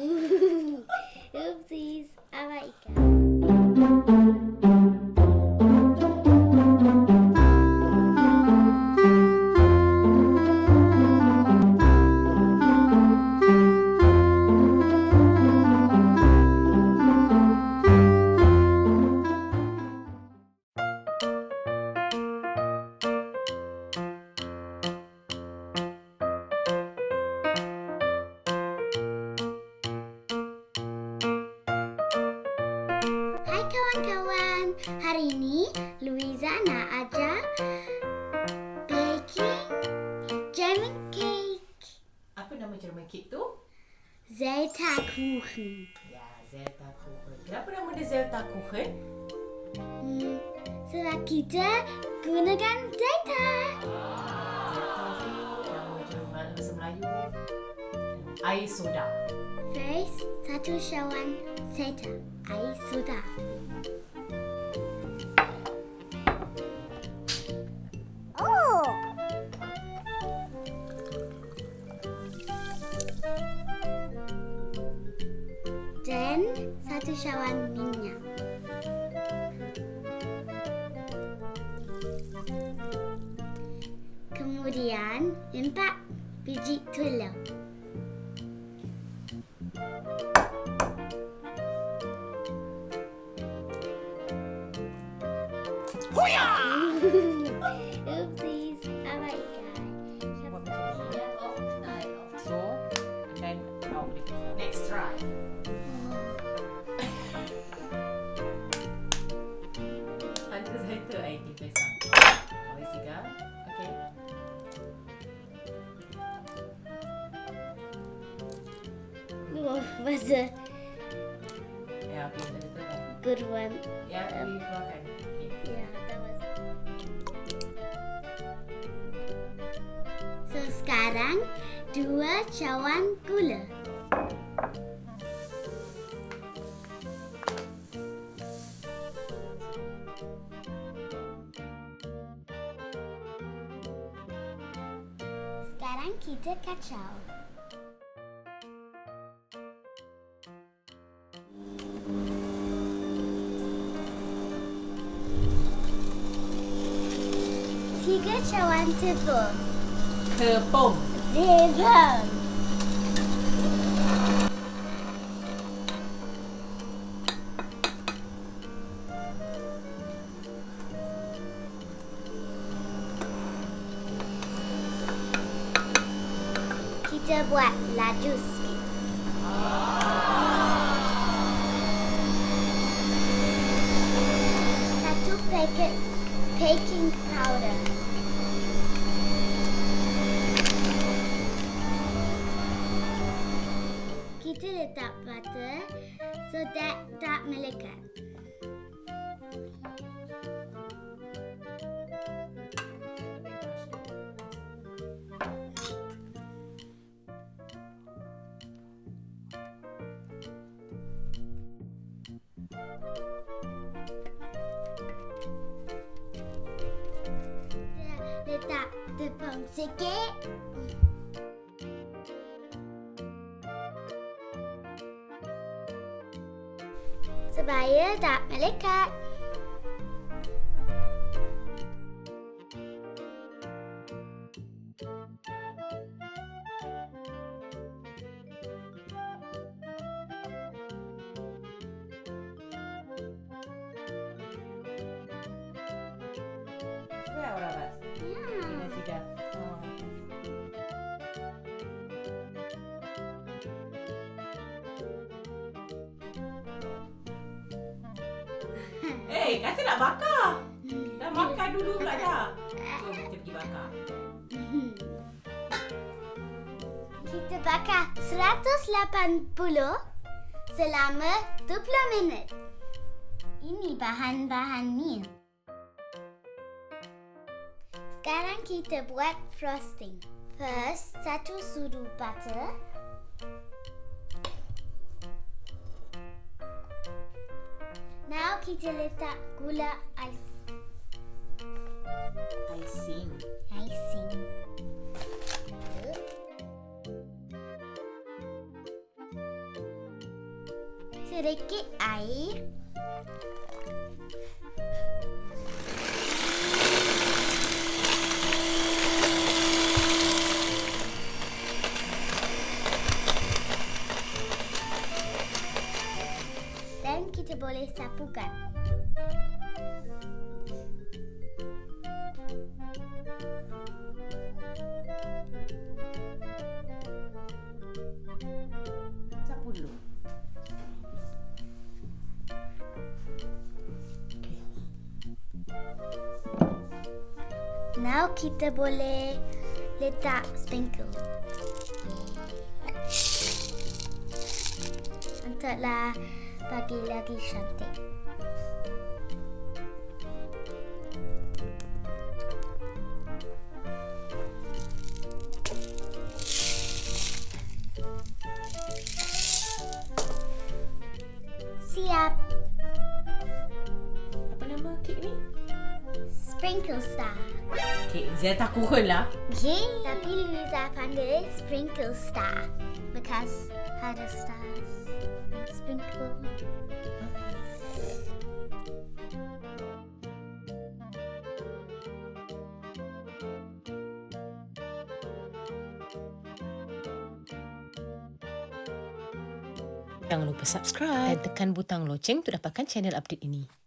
all of hari ini Luiza nak ajar baking German cake Apa nama German cake tu? Zeta Kuchen. Ya, Zelta Kuchen. Kenapa nama dia Zelta Kuchen? Hmm, sebab kita gunakan Zeta. Zelta tu nama Jerman bahasa Melayu air soda. First, satu cawan Zeta, air soda. wyjrzałam minia. Kemudian empat biji telur. Hoya! Okay. Was a yeah, okay, good one. Yeah, um, please Yeah, that was. So sekarang dua cawan gula. Nikita Kaczał. Tiga Czałanty Bum. Her laju sikit. Satu paket baking powder. Kita letak butter so that tak melekat. 세계 صبايا دعم ملكات Yeah. Eh, kata nak bakar. Dah makan dulu pula dah. Jom kita pergi bakar. Kita bakar 180 selama 20 minit. Ini bahan-bahannya. Sekarang kita buat frosting. First, satu sudu butter. Letak gula ais. Icing. Icing. sedikit air. Sapu dulu. Okey. Now kita boleh letak sprinkle. Untuklah bagi lagi Kek Zeta kurun lah. Okay. Tapi Liza panggil sprinkle star because ada stars. Sprinkle. Jangan lupa subscribe dan tekan butang loceng untuk dapatkan channel update ini.